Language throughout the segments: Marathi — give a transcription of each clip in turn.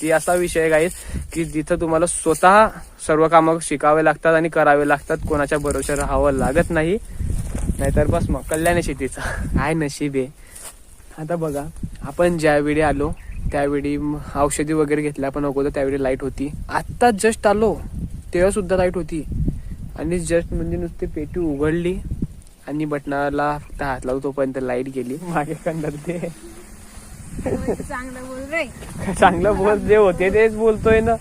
ती असा विषय आहे गाईस की जिथं तुम्हाला स्वतः सर्व कामं शिकावे लागतात आणि करावे लागतात कोणाच्या भरोश्या राहावं लागत नाही. नाहीतर बस मग कल्याण शेतीचा. काय नशीब आहे. आता बघा आपण ज्यावेळी आलो त्यावेळी औषधी वगैरे घेतल्या पण अगोदर त्यावेळी लाइट होती. आत्ता जस्ट आलो तेव्हा सुद्धा लाइट होती. आणि जस्ट म्हणजे नुसती पेटी उघडली आणि बटनाला फक्त हात लावतो तोपर्यंत लाइट गेली. मागे कंदर ते. चांगलं बोल रे. चांगलं बोल जे होते तेच बोलतोय ना.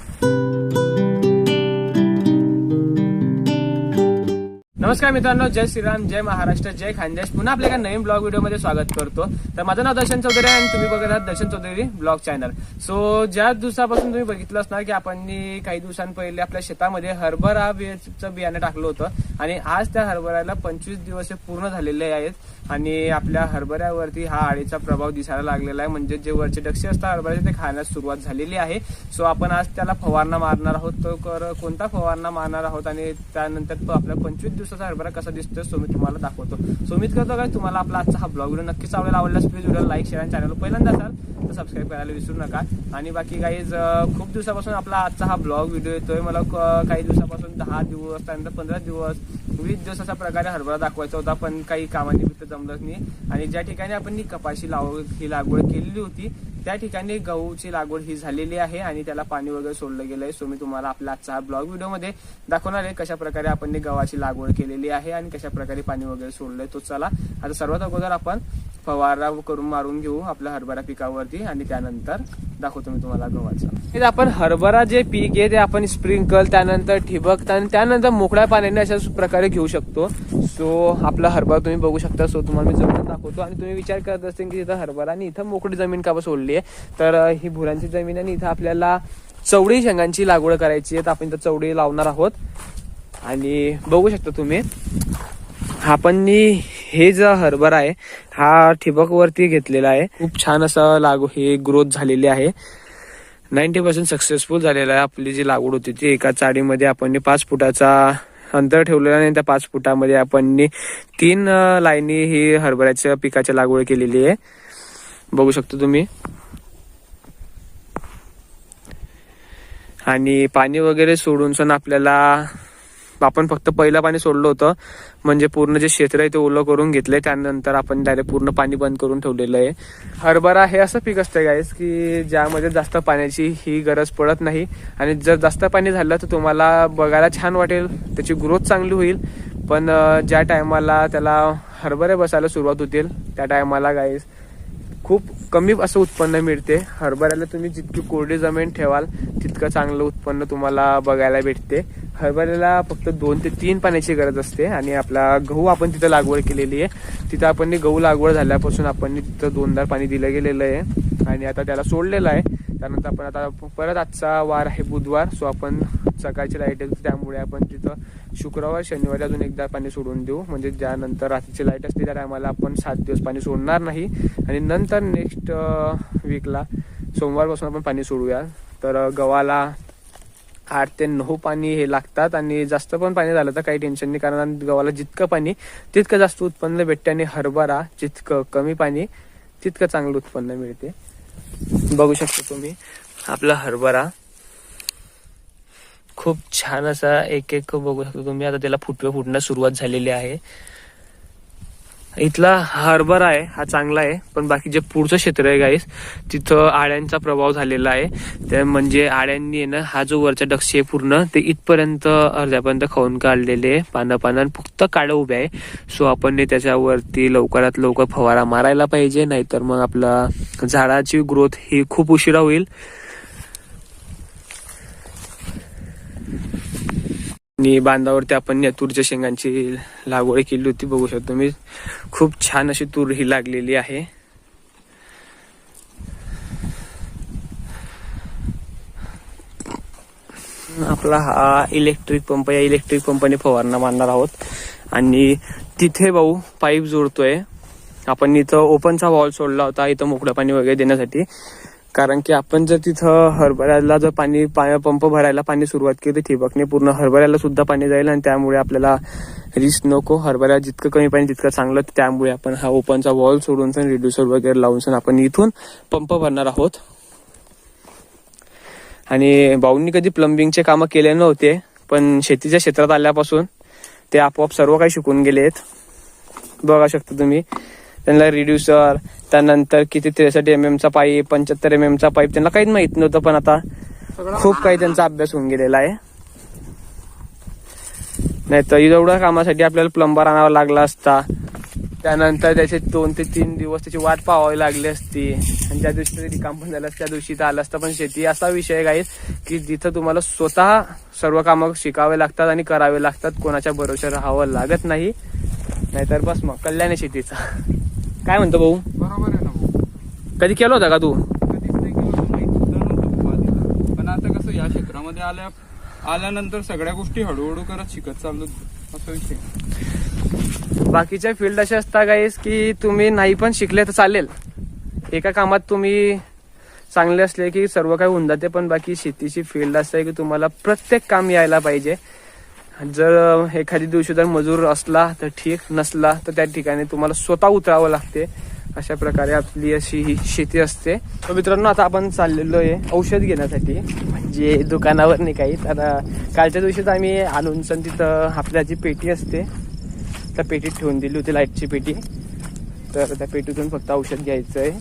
नमस्कार मित्रांनो जय श्रीराम जय महाराष्ट्र जय खानदेश. पुन्हा आपल्या एका नवीन ब्लॉग व्हिडिओमध्ये स्वागत करतो. तर माझं नाव दर्शन चौधरी आहे आणि तुम्ही बघत आहात Darshan Chaudhari blog channel. So ज्या दिवसापासून तुम्ही बघितलं असणार की आपण काही दिवसांपहिले आपल्या शेतामध्ये हरभरा बियाचं बियाणं टाकलं होतं आणि आज त्या हरभऱ्याला पंचवीस दिवस पूर्ण झालेले आहेत आणि आपल्या हरभऱ्यावरती हा आळीचा प्रभाव दिसायला लागलेला आहे. म्हणजे जे वरचे डक्षे असतात हरभऱ्याचे ते खाण्यास सुरुवात झालेली आहे. सो आपण आज त्याला फवारणा मारणार आहोत. तो कर- कोणता फवारणा मारणार आहोत आणि त्यानंतर तो आपल्या पंचवीस दिवसाचा हरभरा कसा दिसतोय सो मी तुम्हाला दाखवतो. सो उम्मीद करतो काय तुम्हाला आपला आजचा हा ब्लॉग व्हिडिओ नक्कीच आवडेल. आवडल्यास प्लीज व्हिडिओ लाईक शेअर आणि चॅनल पहिल्यांदा असाल तर सबस्क्राईब करायला विसरू नका. आणि बाकी काही खूप दिवसापासून आपला आजचा हा ब्लॉग व्हिडिओ येतोय. मला काही दिवसापासून दहा दिवस त्यानंतर पंधरा दिवस वीस दिवस अशा प्रकारे हरभरा दाखवायचा होता पण काही कामानिमित्त जमलंच नाही. आणि ज्या ठिकाणी आपण कपाशी लाव ही लागवड केलेली होती त्या ठिकाणी गहूची लागवड ही झालेली आहे आणि त्याला पाणी वगैरे सोडलं गेलंय सो मी तुम्हाला आपला आजचा हा ब्लॉग व्हिडिओमध्ये दाखवणार आहे कशा प्रकारे आपण गव्हाची लागवड केलेली आहे आणि कशा प्रकारे पाणी वगैरे सोडलंय तो चला. आता सर्वात अगोदर आपण फवारा करून मारून घेऊ आपल्या हरभरा पिकावरती आणि त्यानंतर दाखवतो मी तुम्हाला गव्हाचं हे आपण हरभरा जे पीक आहे ते आपण स्प्रिंकल त्यानंतर ठिबक त्यानंतर मोकळ्या पाण्याने अशा प्रकारे घेऊ शकतो. सो आपला हरभरा तुम्ही बघू शकता. सो तुम्हाला मी जमीन दाखवतो. आणि तुम्ही विचार करत असतील की इथं हरभरा आणि इथं मोकळी जमीन का बा सोडली आहे? तर ही भुरांची जमीन आहे आणि इथं आपल्याला चवडी शेंगांची लागवड करायची आहे. तर आपण इथं चवडी लावणार आहोत. आणि बघू शकता तुम्ही आपण हे जो हरभरा आहे हा ठिबक वरती घेतलेला आहे. खूप छान असं लागू हे ग्रोथ झालेली आहे. नाईन्टी पर्सेंट सक्सेसफुल झालेला आहे आपली जी लागवड होती ती. एका चाडीमध्ये आपण पाच फुटाचा अंतर ठेवलेलं आहे आणि त्या पाच फुटामध्ये आपण तीन लाईनी ही हरभऱ्याच्या पिकाची लागवड केलेली आहे. बघू शकतो तुम्ही. आणि पाणी वगैरे सोडून सण आपल्याला आपण फक्त पहिलं पाणी सोडलं होतं. म्हणजे पूर्ण जे क्षेत्र आहे ते ओलं करून घेतलंय. त्यानंतर आपण डायरेक्ट पूर्ण पाणी बंद करून ठेवलेलं आहे. हरभरा हे असं पीक असतं गाईस की ज्यामध्ये जास्त पाण्याची ही गरज पडत नाही. आणि जर जास्त पाणी झालं तर तुम्हाला बघायला छान वाटेल. त्याची ग्रोथ चांगली होईल. पण ज्या टायमाला त्याला हरभरे बसायला सुरुवात होतील त्या टायमाला गाईस खूप कमी असं उत्पन्न मिळते. हरभऱ्याला तुम्ही जितकी कोरडी जमीन ठेवाल तितकं चांगलं उत्पन्न तुम्हाला बघायला भेटते. हरभऱ्याला फक्त दोन ते तीन पाण्याची गरज असते आणि आपला गहू आपण तिथं लागवड केलेली आहे. तिथं आपण गहू लागवड झाल्यापासून आपण तिथं दोनदा पाणी दिलं गेलेलं आहे. आणि आता त्याला सोडलेलं आहे. त्यानंतर आपण आता परत आजचा वार आहे बुधवार सो आपण सकाळची लाइट असते त्यामुळे आपण तिथं शुक्रवार शनिवारी अजून एकदा पाणी सोडून देऊ. म्हणजे ज्यानंतर रात्रीची लाइट असते त्या टायमाला आपण सात दिवस पाणी सोडणार नाही. आणि नंतर नेक्स्ट वीकला सोमवारपासून आपण पाणी सोडूया. तर गव्हाला आठ ते नऊ पाणी हे लागतात आणि जास्त पण पाणी झालं तर काही टेन्शन नाही. कारण गव्हाला जितकं पाणी तितकं जास्त उत्पन्न भेटते आणि हरभरा जितकं कमी पाणी तितकं चांगलं उत्पन्न मिळते. बघू शकता तुम्ही आपला हरभरा खूप छान असा एक एक बघू शकता तुम्ही. आता त्याला फुटवे फुटण्यास सुरुवात झालेली आहे. इथला हरभरा आहे हा चांगला आहे पण बाकी जे पुढचं क्षेत्र आहे गाईस तिथं आळ्यांचा प्रभाव झालेला आहे. त्या म्हणजे आळ्यांनी आहे ना हा जो वरचा डक्षी आहे पूर्ण ते इथपर्यंत अर्ध्यापर्यंत खाऊन काढलेले आहे. पानं पानं आणि फक्त काळं उभे आहे. सो आपण त्याच्यावरती लवकरात लवकर फवारा मारायला पाहिजे नाहीतर मग आपला झाडाची ग्रोथ ही खूप उशिरा होईल. आणि बांधावरती आपण या तूरच्या शेंगांची लागवड केली होती बघू शकतो मी खूप छान अशी तूर ही लागलेली आहे. आपला हा इलेक्ट्रिक पंप या इलेक्ट्रिक पंपाने फवारणा मारणार आहोत. आणि तिथे भाऊ पाईप जोडतोय. आपण इथं ओपनचा वॉल सोडला होता इथं मोकळं पाणी वगैरे देण्यासाठी. कारण की आपण जर तिथं हरभऱ्याला जर पाणी पा- पंप भरायला पाणी सुरुवात केली तर ठिबकने पूर्ण हरभऱ्याला सुद्धा पाणी जाईल आणि त्यामुळे आपल्याला रिस्क नको. हरभऱ्या जितकं कमी पाणी तितकं चांगलं त्यामुळे आपण हा ओपनचा वॉल सोडून सण रिड्युसर वगैरे लावून सण आपण इथून पंप भरणार आहोत. आणि भाऊंनी कधी प्लंबिंगचे कामं केले नव्हते पण शेतीच्या क्षेत्रात आल्यापासून ते आपोआप सर्व काही शिकून गेलेत. बघा शकता तुम्ही. त्यांना रिड्युसर त्यानंतर किती त्रेसष्ट एम एमचा पाईप पंच्याहत्तर एम एमचा पाईप त्यांना काहीच माहीत नव्हतं पण आता खूप काही त्यांचा अभ्यास होऊन गेलेला आहे. नाही तर एवढ्या कामासाठी आपल्याला प्लंबर आणावा लागला असता. त्यानंतर त्याचे दोन ते तीन दिवस त्याची वाट पाहावी लागली असती. आणि ज्या दिवशी तरी काम पण झालं त्या दिवशी तर आलं असतं. पण शेती असा विषय आहे की जिथं तुम्हाला स्वतः सर्व कामं शिकावे लागतात आणि करावे लागतात कोणाच्या भरोश्यावर राहावं लागत नाही. नाहीतर बस मग कल्याण शेतीचा. काय म्हणतो भाऊ? बरोबर आहे ना भाऊ. कधी केलं होतं का तू? कधीच नाही केलं होतं, माहीत सुद्धा नव्हतं भाऊ आधीला. पण आता कसं या क्षेत्रामध्ये आल्या आल्यानंतर सगळ्या गोष्टी हळूहळू करत शिकत चाललो. असा विषय बाकीच्या फील्ड अशा असतात गाईस की तुम्ही नाही पण शिकले तर चालेल. एका कामात तुम्ही चांगले असले की सर्व काही होऊन जाते पण बाकी शेतीची फील्ड असते की तुम्हाला प्रत्येक काम यायला पाहिजे. जर एखादी दिवशी जर मजूर असला तर ठीक नसला तर त्या ठिकाणी तुम्हाला स्वतः उतरावं लागते. अशा प्रकारे आपली अशी ही शेती असते. तर मित्रांनो आता आपण चाललेलो आहे औषध घेण्यासाठी. म्हणजे दुकानावर नाही काही तर कालच्या दिवशीच आम्ही आलोनसन तिथं आपल्या जी पेटी असते त्या पेटीत ठेवून दिली होती लाईटची पेटी. तर त्या पेटीतून फक्त औषध घ्यायचं आहे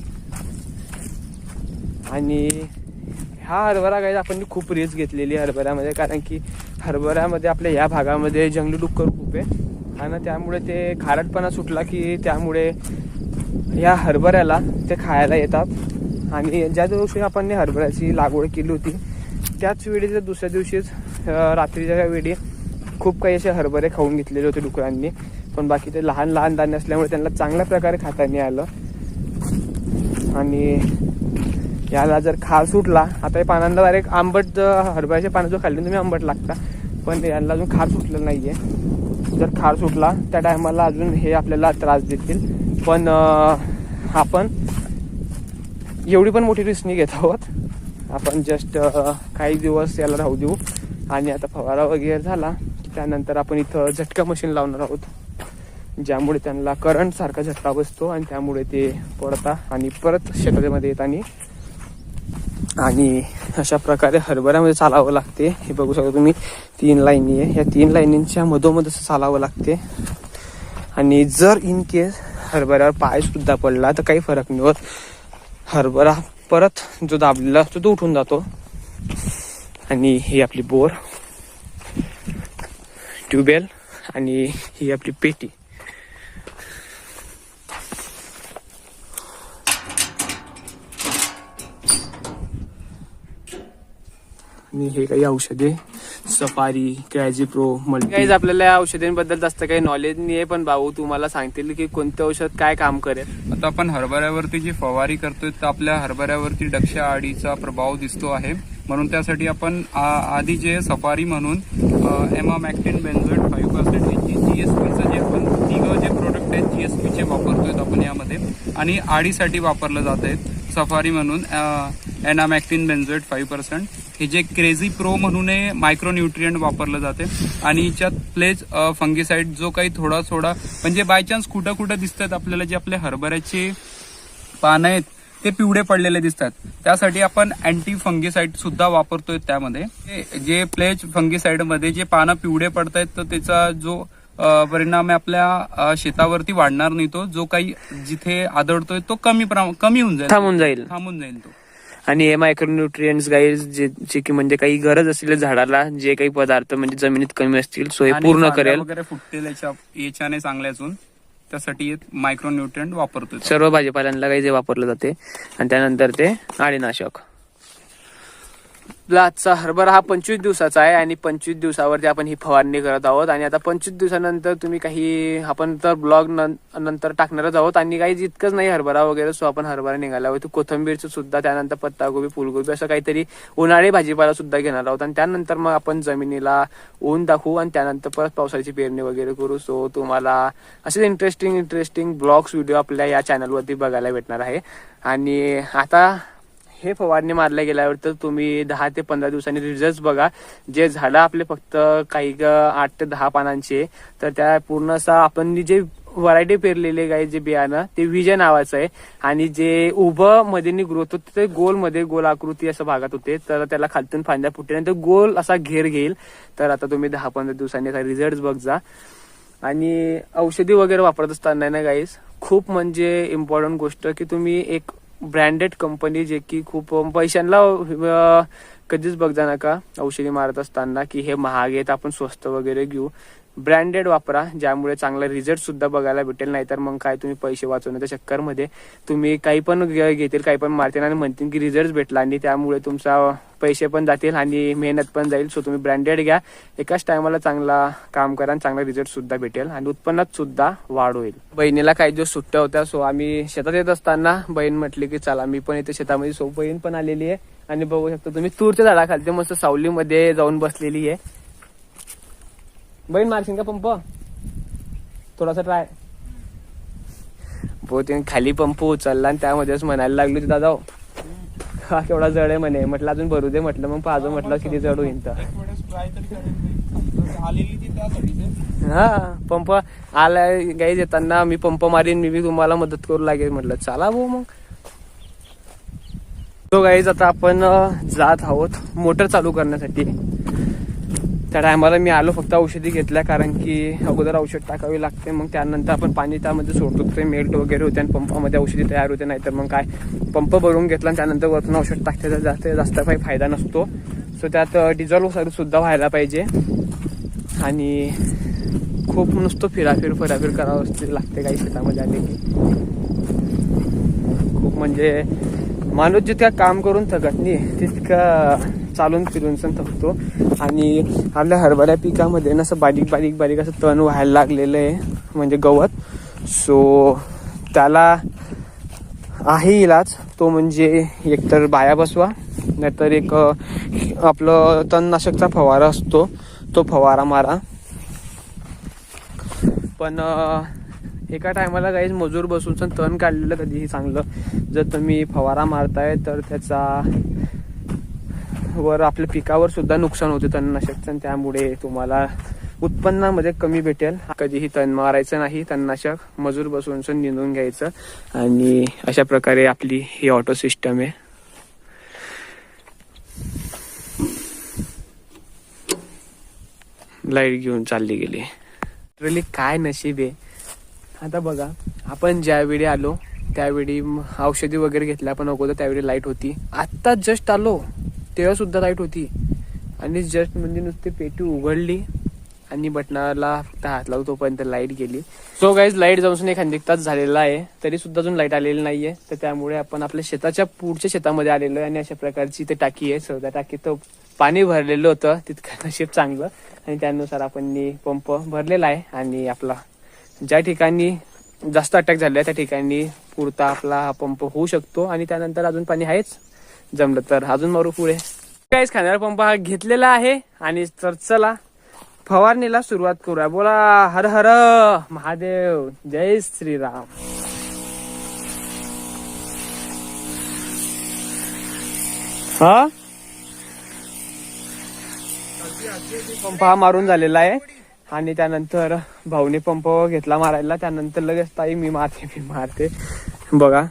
आणि हा हरभरा गाईज आपण खूप रिस्क घेतलेली हरभऱ्यामध्ये. कारण की हरभऱ्यामध्ये आपल्या या भागामध्ये जंगली डुक्कर खूप आहे. आणि त्यामुळे ते खारटपणा सुटला की त्यामुळे या हरभऱ्याला ते खायला येतात. आणि ज्या दिवशी आपण हरभऱ्याची लागवड केली होती त्याच वेळी जर दुसऱ्या दिवशीच रात्रीच्या वेळी खूप काही असे हरभरे खाऊन घेतलेले होते डुकरांनी. पण बाकी ते लहान लहान धान्य असल्यामुळे त्यांना चांगल्या प्रकारे खाता नाही आलं. आणि याला जर खार सुटला आता हे पानांना डायरेक्ट आंबट हरभऱ्याच्या हरभऱ्याचे पानं जो खाल्ले तुम्ही आंबट लागता. पण याला अजून खार सुटलं नाहीये. जर खार सुटला त्या टायमाला अजून हे आपल्याला त्रास देतील. पण आपण एवढी पण मोठी रिस्क नाही घेत आहोत. आपण जस्ट काही दिवस याला राहू देऊ. आणि आता फवारा वगैरे झाला त्यानंतर आपण इथं झटका मशीन लावणार आहोत. ज्यामुळे त्यांना करंट सारखा झटका बसतो आणि त्यामुळे ते पडता आणि परत शेतामध्ये येत आणि आणि अशा प्रकारे हरभऱ्यामध्ये चालावं लागते. हे बघू शकता तुम्ही तीन लाईनी आहे. या तीन लाईनींच्या मधोमध असं चालावं लागते. आणि जर इन केस हरभऱ्यावर पाय सुद्धा पडला तर काही फरक नाही होत. हरभरा परत जो दाबलेला असतो तो उठून जातो. आणि ही आपली बोर ट्यूबवेल आणि ही आपली पेटी. आणि हे काही औषधे सफारी क्रॅझी प्रो काही आपल्याला या औषधांबद्दल जास्त काही नॉलेज नाही आहे पण भाऊ तुम्हाला सांगतील की कोणते औषध काय काम करेल. आता आपण हरभऱ्यावरती जी फवारी करतोय तर आपल्या हरभऱ्यावरती डक्षा आडीचा प्रभाव दिसतो आहे. म्हणून त्यासाठी आपण आ- आधी जे सफारी म्हणून एमामॅक्टिन बेन्झोइड फाईव्ह पर्सेंट जीएसपीचं जे आपण तिघं जे प्रोडक्ट आहेत जीएसपीचे वापरतोय आपण यामध्ये. आणि आडीसाठी वापरलं जात आहेत सफारी म्हणून एनामॅक्टिन बेन्झोइड फाईव्ह पर्सेंट हे जे क्रेझी प्रो म्हणून मायक्रो न्यूट्रियंट वापरलं जाते. आणि हिच्यात प्लेज फंगिसाईड जो काही थोडा थोडा म्हणजे बाय चान्स कुठं कुठं दिसतात आपल्याला जे आपले हरभऱ्याचे पानं आहेत ते पिवळे पडलेले दिसतात. त्यासाठी आपण अँटी फंगिसाईड सुद्धा वापरतोय त्यामध्ये. जे प्लेज फंगिसाईडमध्ये जे पानं पिवळे पडतायत तर त्याचा जो परिणाम आपल्या शेतावरती वाढणार नाही तो. जो काही जिथे आदळतोय तो कमी प्रमाण कमी होऊन जाईल. थांबून जाईल. थांबून जाईल तो. आणि हे मायक्रोन्युट्रियन्स गाईज जे जे की म्हणजे काही गरज असलेल्या झाडाला जे काही पदार्थ म्हणजे जमिनीत कमी असतील सो हे आणि पूर्ण करेल. वगैरे फुटतील याच्या याच्याने चांगले असून त्यासाठी मायक्रो न्यूट्रियंट वापरतोय. सर्व भाजीपाल्यांना काही जे वापरलं जाते. आणि त्यानंतर ते आळीनाशक आपला आजचा हरभरा हा पंचवीस दिवसाचा आहे आणि पंचवीस दिवसावरती आपण ही फवारणी करत आहोत. आणि आता पंचवीस दिवसानंतर तुम्ही काही आपण तर ब्लॉग नंतर टाकणारच आहोत. आणि काही जितकंच नाही हरभरा वगैरे सो आपण हरभरा निघाला आहोत कोथंबीरचं सुद्धा त्यानंतर पत्तागोबी फुलगोबी असं काहीतरी उन्हाळी भाजीपाला सुद्धा घेणार आहोत. आणि त्यानंतर मग आपण जमिनीला ऊन दाखवू आणि त्यानंतर परत पावसाची पेरणी वगैरे करू. सो तुम्हाला असेच इंटरेस्टिंग इंटरेस्टिंग ब्लॉग्स व्हिडिओ आपल्या या चॅनलवरती बघायला भेटणार आहे. आणि आता हे फवारणी मारल्या गेल्यावर तर तुम्ही दहा ते पंधरा दिवसांनी रिझल्ट बघा. जे झाडं आपले फक्त काही आठ ते दहा पानांचे तर त्या पूर्ण असा आपण जे व्हरायटी पेरलेले आहे गाई जे बियाणं ते विजय नावाचं आहे. आणि जे उभं मध्ये ग्रोथ होते ते गोलमध्ये गोल आकृती असं भागात होते. तर त्याला खालतून फांद्या फुटल्यानंतर गोल असा घेर घेईल. तर आता तुम्ही दहा पंधरा दिवसांनी रिझल्ट बघ जा. आणि औषधी वगैरे वापरत असताना ना गाईस खूप म्हणजे इम्पॉर्टंट गोष्ट की तुम्ही एक ब्रँडेड कंपनी जे की खूप पैशांना कधीच बघजा नका औषधी मारत असताना की हे महाग आहेत आपण स्वस्त वगैरे घेऊ. ब्रँडेड वापरा ज्यामुळे चांगला रिझल्ट सुद्धा बघायला भेटेल. नाहीतर मग काय तुम्ही पैसे वाचवण्याच्या चक्करमध्ये तुम्ही काही पण घेतील काही पण मारतील आणि म्हणतील की रिझल्ट भेटला आणि त्यामुळे तुमचा पैसे पण जातील आणि मेहनत पण जाईल. सो तुम्ही ब्रँडेड घ्या. एकाच टायमाला चांगला काम करा आणि चांगला रिझल्ट सुद्धा भेटेल आणि उत्पन्नात सुद्धा वाढ होईल. बहिणीला काही दिवस सुट्ट्या होत्या सो आम्ही शेतात येत असताना बहीण म्हटली की चला मी पण इथे शेतामध्ये सो बहीण पण आलेली आहे. आणि बघू शकता तुम्ही तूरच्या झाडाखालते मस्त सावलीमध्ये जाऊन बसलेली आहे. बहीण मारशील का पंप? थोडासा ट्राय बहुतेक खाली पंप उचलला आणि त्यामध्येच म्हणायला लागलो की दादा हा केवढा जड आहे म्हणे. म्हटलं अजून भरू दे म्हटलं. मग पाहतो म्हटलं किती जड होईल तर. हा पंप आलाय गाई येताना मी पंप मारीन मी बी तुम्हाला मदत करू लागेल म्हटलं. चला भाऊ मग. तो गाईज आता आपण जात आहोत मोटर चालू करण्यासाठी. त्या टायमाला मी आलो फक्त औषधी घेतल्या कारण की अगोदर औषध टाकावी लागते. मग त्यानंतर आपण पाणी त्यामध्ये सोडतो. ते मेल्ट वगैरे होते आणि पंपामध्ये औषधी तयार होते नाहीतर मग काय? पंप भरून घेतला आणि त्यानंतर वरतून औषध टाकते तर जास्त जास्त काही फायदा नसतो. सो त्यात डिझॉल्व सुद्धा व्हायला पाहिजे. आणि खूप नुसतं फिराफिर फिराफिर करावं लागते काही शेतामध्ये आले की खूप म्हणजे माणूस जितका काम करून थकत नाही तितका चालून फिरून सण थकतो. आणि आपल्या हरभऱ्या पिकामध्ये ना असं बारीक बारीक बारीक असं तण व्हायला लागलेलं आहे म्हणजे गवत. सो त्याला आहे इलाज. तो म्हणजे एकतर बाया बसवा नाहीतर एक आपलं तणनाशकचा फवारा असतो. तो फवारा मारा. पण एका टायमाला काहीच मजूर बसून तण काढलेलं कधीही चांगलं. जर तुम्ही फवारा मारताय तर त्याचा वर आपल्या पिकावर सुद्धा नुकसान होते तणनाशकचं त्यामुळे तुम्हाला उत्पन्नामध्ये कमी भेटेल. कधीही तण मारायचं नाही तणनाशक मजूर बसून निंदून घ्यायचं. आणि अशा प्रकारे आपली ही ऑटो सिस्टम आहे. लाइट घेऊन चालली गेली. लिटरली काय नशीब आहे. आता बघा आपण ज्यावेळी आलो त्यावेळी औषधी वगैरे घेतल्या पण अगोदर त्यावेळी लाइट होती. आत्ता जस्ट आलो. तेव्हा सुद्धा लाइट होती. आणि जस्ट म्हणजे नुसती पेटी उघडली आणि बटनाला फक्त हात लावू तोपर्यंत लाइट गेली. सो गाईज लाइट जाऊन एक एक तास झालेला आहे. तरी सुद्धा अजून लाइट आलेली नाहीये. तर त्यामुळे आपण आपल्या शेताच्या पुढच्या शेतामध्ये आलेलो आहे आणि अशा प्रकारची ते टाकी आहे. सो त्या टाकीत पाणी भरलेलं होतं. तितकं नशीब चांगलं. आणि त्यानुसार आपण पंप भरलेला आहे. आणि आपला ज्या ठिकाणी जास्त अटॅक झाले त्या ठिकाणी पुरता आपला हा पंप होऊ शकतो. आणि त्यानंतर अजून पाणी आहेच. जमलं तर अजून मारू पुढे. काहीच खाणारा पंप हा घेतलेला आहे आणि तर चला फवारणीला सुरुवात करूया. बोला हर हर महादेव जय श्रीराम. हा? पंप हा मारून झालेला आहे आणि त्यानंतर भाऊने पंप घेतला मारायला. त्यानंतर लगेच ताई मी मारते मी मारते. बघा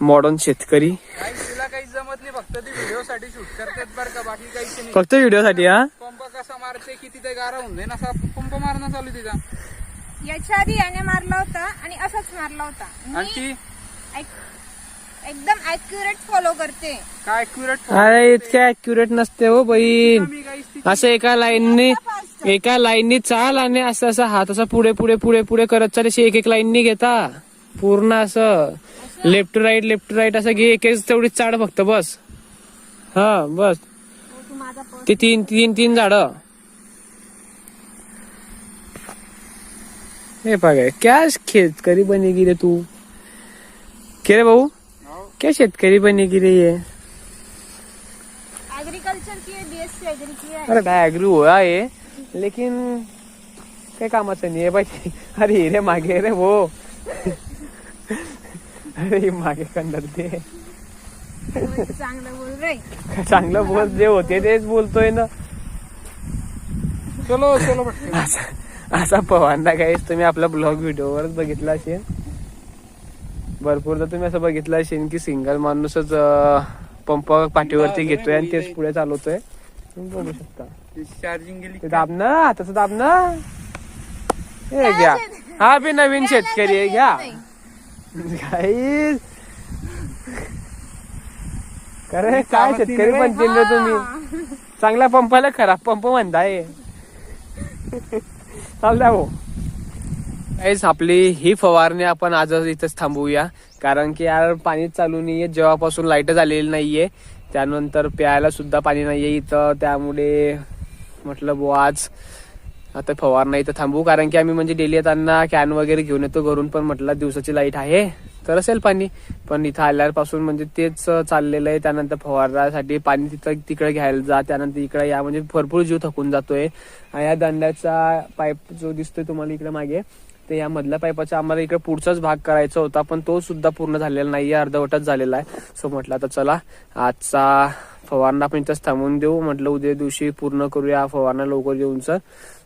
मॉडर्न शेतकरी तिला काही जमत नाही फक्त ती व्हिडिओ साठी शूट करतात बरं का बाकी काहीच नाही. फक्त व्हिडिओसाठी हा? पंप कसा मारते किती ते गारा होऊन जाईल असा पंप मारणं चालू आहे तिचा. याच्या आधी याने मारला होता आणि असाच मारला होता. आणि मी ती एक- एकदम अॅक्युरेट फॉलो करते. काय अॅक्युरेट अरे इतके अॅक्युरेट नसते हो बहीण. मी काहीच ती असं एका लाईननी एका लाईननी चाल आणि असं असं हात असं पुढे पुढे पुढे पुढे करत चाल अशी एक एक लाईननी घेता. पूर्ण असं left to right left to right असं घे एक एक तेवढी चाड फक्त बस. हा बस. हो, तू माझा पर्स ते तीन तीन तीन झाड. हे बघा क्या शेतकरी बनेगी रे तू. के रे भाऊ? क्या शेतकरी बनेगी रे ये? एग्रीकल्चर की है बीएससी एग्री की है. अरे काय ऍग्री हुआ ये लेकिन काय कामाचं नाही आहे पाहिजे अरे हिरे मागे रे भो अरे हे मागे कंदर तो चांगलं बोल रे चांगलं बोल जे होते तेच बोलतोय ना. चलो चलो. असं असा काहीच तुम्ही आपल्या ब्लॉग व्हिडिओवरच बघितला असेल. भरपूरदा तुम्ही असं बघितलं असेल की सिंगल माणूसच पंप पाठीवरती घेतोय आणि तेच पुढे चालवतोय. तुम्ही बघू शकता. चार्जिंग गेली. ते दाब ना हाताचं दाब ना हे घ्या हा बी नवीन शेतकरी आहे घ्या. काही खरं काय शेतकरी पण तुम्ही? चांगला पंपाला खराब पंप म्हणताय. चाल द्या भाऊ. काहीच आपली ही फवारणी आपण आज इथंच थांबवूया. कारण की यार पाणीच चालू नाहीये जेव्हापासून लाइट झालेली नाहीये त्यानंतर प्यायला सुद्धा पाणी नाहीये इथं. त्यामुळे म्हटलं बुवा आज आता फवारणा इथं थांबवू. कारण की आम्ही म्हणजे डेली येताना कॅन वगैरे घेऊन येतो घरून पण म्हटलं दिवसाची लाइट आहे. तर असेल पाणी. पण इथं आल्यापासून म्हणजे तेच चाललेलं आहे. त्यानंतर फवारण्यासाठी पाणी तिथं तिकडे घ्यायला जा. त्यानंतर इकडे या. म्हणजे भरपूर जीव थकून जातोय. आणि या दंड्याचा पाईप जो दिसतोय तुम्हाला इकडे मागे ते या मधल्या पाईपाचा आम्हाला इकडे पुढचाच भाग करायचा होता. पण तो सुद्धा पूर्ण झालेला नाही अर्धवटच झालेला आहे. सो म्हटलं आता चला आजचा फवारणा आपण इथंच थांबवून देऊ. म्हटलं उद्या दिवशी पूर्ण करूया फवारणा. लवकर येऊनच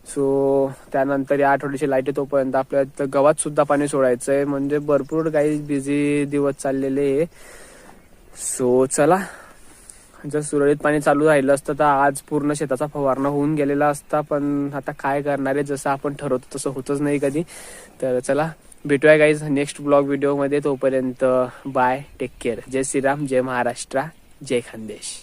सो त्यानंतर या आठवड्याची लाइट आहे तोपर्यंत आपल्या इथं गव्हात सुद्धा पाणी सोडायचंय. म्हणजे भरपूर काही बिझी दिवस चाललेले आहे. सो चला. जर सुरळीत पाणी चालू राहिलं असतं तर आज पूर्ण शेताचा फवारणा होऊन गेलेला असता पण आता काय करणार आहे? जसं आपण ठरवतो तसं होतच नाही कधी. तर चला भेटूया गाईज नेक्स्ट ब्लॉग व्हिडिओमध्ये तोपर्यंत बाय टेक केअर जय श्रीराम. जय महाराष्ट्र. जय खानदेश